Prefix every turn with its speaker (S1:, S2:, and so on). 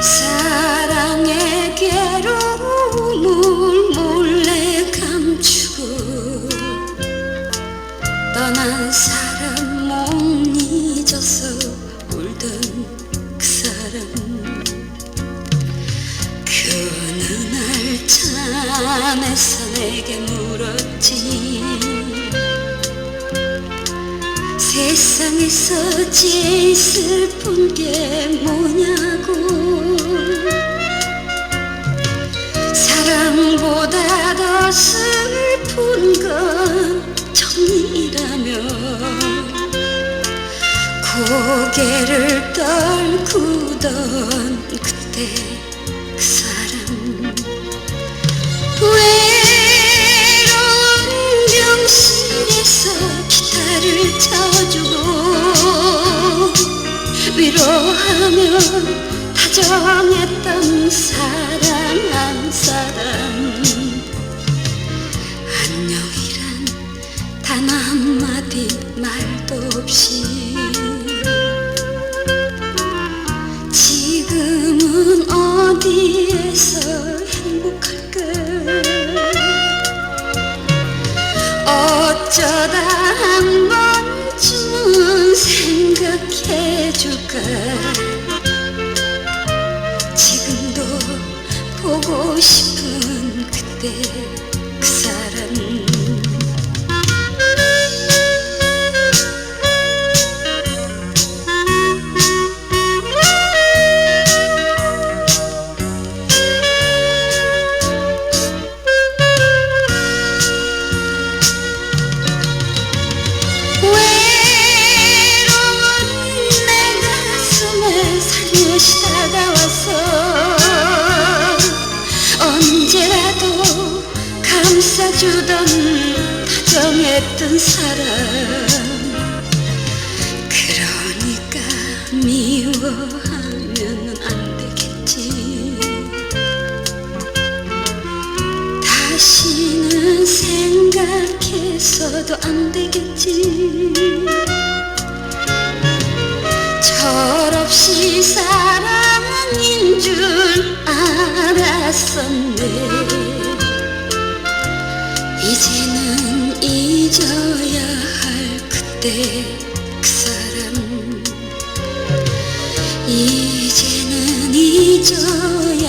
S1: 사랑의 괴로움을 몰래 감추고 떠난 사람 못 잊어, 울던 그 사람 그 어느 날 잠에서 내게 물었지. 어찌 슬픈 게 뭐냐고. 사랑보다 더 슬픈 건 정이라면 고개를 떨구던 그때 위로하며 다정했던 사랑 한 사람. 안녕이란 단 한마디 말도 없이 지금은 어디에서 행복할까? 어쩌다 한번 생 감싸주던 다정했던 사람. 그러니까 미워하면 안 되겠지. 다시는 생각해서도 안 되겠지. 철없이 사랑인 줄 알았었네 그때 그 사람. 이제는 잊어야 할